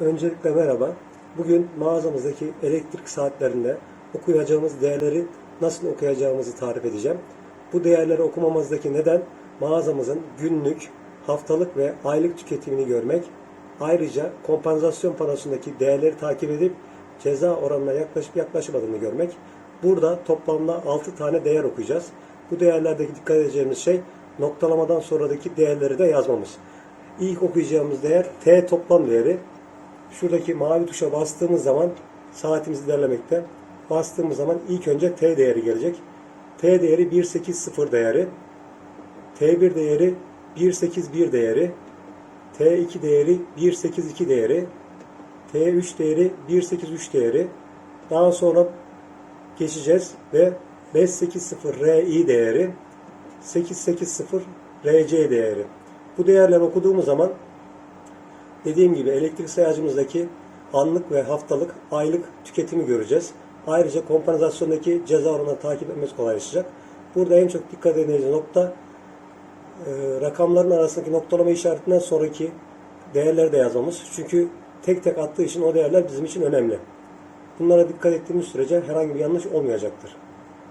Öncelikle merhaba. Bugün mağazamızdaki elektrik saatlerinde okuyacağımız değerleri nasıl okuyacağımızı tarif edeceğim. Bu değerleri okumamızdaki neden mağazamızın günlük, haftalık ve aylık tüketimini görmek. Ayrıca kompansasyon panosundaki değerleri takip edip ceza oranına yaklaşıp yaklaşmadığını görmek. Burada toplamda 6 tane değer okuyacağız. Bu değerlerdeki dikkat edeceğimiz şey noktalamadan sonradaki değerleri de yazmamız. İlk okuyacağımız değer T toplam değeri. Şuradaki mavi tuşa bastığımız zaman saatimiz ilerlemekte. Bastığımız zaman ilk önce T değeri gelecek. T değeri 180 değeri. T1 değeri 181 değeri. T2 değeri 182 değeri. T3 değeri 183 değeri. Daha sonra geçeceğiz ve 580 RI değeri 880 RC değeri. Bu değerleri okuduğumuz zaman dediğim gibi elektrik sayacımızdaki anlık ve haftalık, aylık tüketimi göreceğiz. Ayrıca kompensasyondaki ceza oranını takip etmemiz kolaylaşacak. Burada en çok dikkat edeceğiniz nokta e, rakamların arasındaki noktalama işaretinden sonraki değerleri de yazmamız. Çünkü tek tek attığı için o değerler bizim için önemli. Bunlara dikkat ettiğimiz sürece herhangi bir yanlış olmayacaktır.